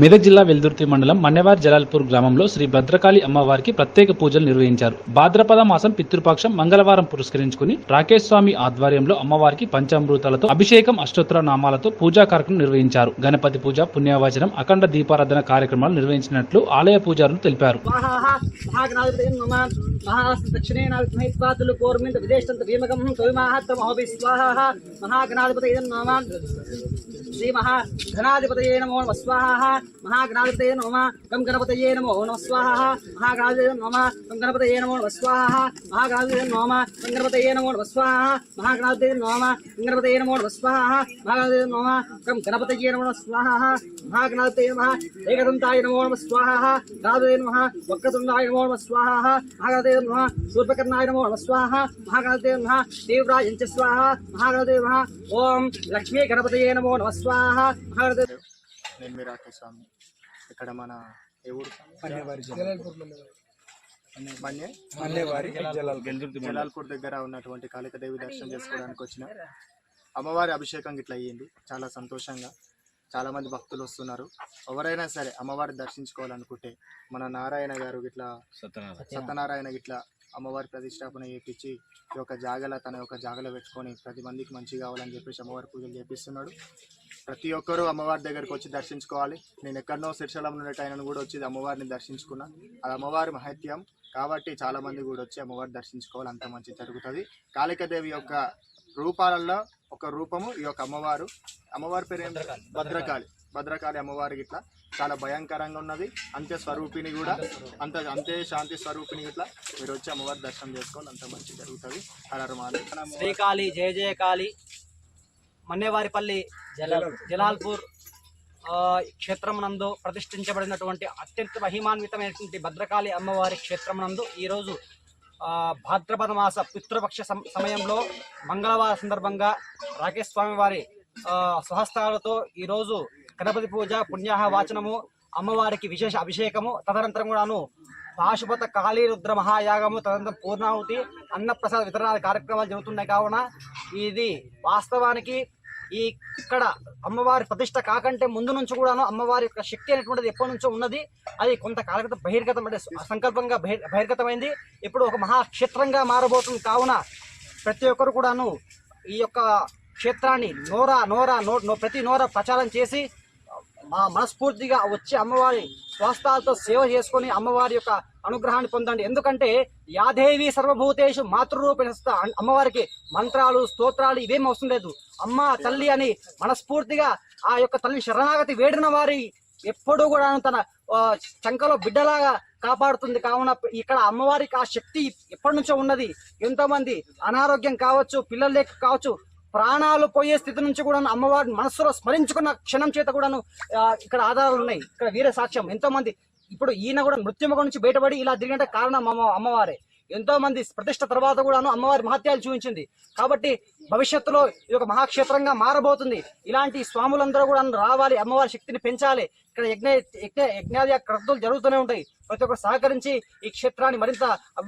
మెదక్ జిల్లా వెల్దుర్తి మండలం మన్నెవార్ జలాల్పూర్ గ్రామంలో శ్రీ భద్రకాళి అమ్మవారికి ప్రత్యేక పూజలు నిర్వహించారు. భాద్రపద మాసం పితృపక్షం మంగళవారం పురస్కరించుకుని రాకేష్ స్వామి ఆధ్వర్యంలో అమ్మవారికి పంచామృతాలతో అభిషేకం అష్టోత్తర నామాలతో పూజా కార్యక్రమం నిర్వహించారు. గణపతి పూజ పుణ్యవచనం అఖండ దీపారాధన కార్యక్రమాలు నిర్వహించినట్లు ఆలయ పూజారులు తెలిపారు. శ్రీమహ ఘనాధిపతయే నమో నమ స్వాహ మహాగణాధిపతయే నమ గం గణపతయే నమో నమ స్వాహ మహాగణాధిపతయే నమ గం గణపతయే నమో నమ స్వాహ మహాగణాధిపతయే నమ గం గణపతయే నమో నమ స్వాహ మహాగణాధిపతయే నమ గం గణపతయే నమో నమ స్వాహ మహాగణాధిపతయే నమ గం గణపతయే నమో నమ స్వాహ మహాగణాధిపతయే నమ ఏకదంతాయ నమో నమ స్వాహ గణాధిపతయే నమ వక్రతుండాయ నమో నమ స్వాహ మహాగణాధిపతయే నమ శూర్పకర్ణాయ నమో నమ స్వాహ మహాగణాధిపతయే నమ తీవ్రాయ స్వాహ మహాగణాధిపతయే నమ ఓం లక్ష్మీ గణపతయే నమో నమ స్వాహ నేను మీ రాకేష్ స్వామి. ఇక్కడ మన ఏ ఊరు జలాల్పూర్ దగ్గర ఉన్నటువంటి కాళికదేవి దర్శనం చేసుకోవడానికి వచ్చిన. అమ్మవారి అభిషేకం ఇట్లా అయ్యింది. చాలా సంతోషంగా. చాలా మంది భక్తులు వస్తున్నారు. ఎవరైనా సరే అమ్మవారి దర్శించుకోవాలనుకుంటే మన నారాయణ గారు ఇట్లా సత్యనారాయణ. ఇట్లా అమ్మవారి ప్రతిష్టాపన చేపించి ఈ యొక్క జాగల తన యొక్క జాగలో పెట్టుకొని ప్రతి మందికి మంచి కావాలని చెప్పేసి అమ్మవారి పూజలు చేపిస్తున్నాడు. ప్రతి ఒక్కరూ అమ్మవారి దగ్గరికి వచ్చి దర్శించుకోవాలి. నేను ఎక్కడనో శిర్షలం ఉన్నట్టు ఆయనను కూడా వచ్చి అమ్మవారిని దర్శించుకున్నా. అది అమ్మవారి మహత్యం. కాబట్టి చాలా మంది కూడా వచ్చి అమ్మవారిని దర్శించుకోవాలి. అంత మంచి జరుగుతుంది. కాళికాదేవి యొక్క రూపాలలో ఒక రూపము ఈ యొక్క అమ్మవారు. అమ్మవారి పేరు భద్రకాళి. భద్రకాళి అమ్మవారి ఇట్లా చాలా భయంకరంగా ఉన్నది. అంతే స్వరూపిణి కూడా అంత అంతే శాంతి స్వరూపిణి ఇట్లా మీరు వచ్చి అమ్మవారి దర్శనం చేసుకోవాలి అంత మంచి జరుగుతుంది. హరమాలి శ్రీకాళి జయ జయ కాళి మన్నేవారిపల్లి జలాల్పూర్. ఆ, క్షేత్రమునందు ప్రతిష్ఠించబడినటువంటి అత్యంత మహిమాన్వితమైనటువంటి భద్రకాళి అమ్మవారి క్షేత్రమునందు ఈరోజు ఆ, భాద్రపద మాస పితృపక్ష సం- సమయంలో మంగళవారం సందర్భంగా రాకేష్ స్వామి వారి ఆ, స్వహస్తాలతో ఈరోజు గణపతి పూజ పుణ్యాహ వాచనము అమ్మవారికి విశేష అభిషేకము తదనంతరం కూడాను పాశుపత కాళీ రుద్ర మహాయాగము తదనంతరం పూర్ణాహుతి అన్నప్రసాద వితరణ కార్యక్రమాలు జరుగుతున్నాయి కావున ఇది వాస్తవానికి ఈ ఇక్కడ అమ్మవారి ప్రతిష్ట కాకంటే ముందు నుంచి కూడాను అమ్మవారి యొక్క శక్తి అనేటువంటిది ఎప్పటి నుంచో ఉన్నది. అది కొంత కాలగత బహిర్గతం అంటే సంకల్పంగా బహిర్గతమైంది. ఇప్పుడు ఒక మహాక్షేత్రంగా మారబోతుంది కావున ప్రతి ఒక్కరు కూడాను ఈ యొక్క క్షేత్రాన్ని నోరా నోరా నో ప్రతి నోర ప్రచారం చేసి మనస్ఫూర్తిగా వచ్చి అమ్మవారి స్వస్థాలతో సేవ చేసుకొని అమ్మవారి యొక్క అనుగ్రహాన్ని పొందండి. ఎందుకంటే యాదేవి సర్వభూతేషు మాతృరూపేణ అమ్మవారికి మంత్రాలు స్తోత్రాలు ఇవేం అవసరం లేదు. అమ్మ తల్లి అని మనస్ఫూర్తిగా ఆ యొక్క తల్లి శరణాగతి వేడిన వారి ఎప్పుడూ కూడా తన చంకలో బిడ్డలాగా కాపాడుతుంది. కావున ఇక్కడ అమ్మవారికి ఆ శక్తి ఎప్పటి నుంచో ఉన్నది. ఎంతోమంది అనారోగ్యం కావచ్చు పిల్లలు లేక కావచ్చు ప్రాణాలు పోయే స్థితి నుంచి కూడా అమ్మవారిని మనస్సులో స్మరించుకున్న క్షణం చేత కూడాను ఇక్కడ ఆధారాలు ఉన్నాయి. ఇక్కడ వీర సాక్ష్యం. ఎంతో మంది ఇప్పుడు ఈయన కూడా మృత్యుముఖం నుంచి బయటపడి ఇలా తిరిగిన కారణం అమ్మ అమ్మవారే. ఎంతో మంది ప్రతిష్ట తర్వాత కూడాను అమ్మవారి మహత్యాలు చూపించింది. కాబట్టి భవిష్యత్తులో ఇది ఒక మహాక్షేత్రంగా మారబోతుంది. ఇలాంటి స్వాములందరూ కూడా రావాలి అమ్మవారి శక్తిని పెంచాలి. ఇక్కడ యజ్ఞ యజ్ఞ యజ్ఞాది క్రతువులు జరుగుతూనే ఉంటాయి. ప్రతి ఒక్కరు సహకరించి ఈ క్షేత్రాన్ని మరింత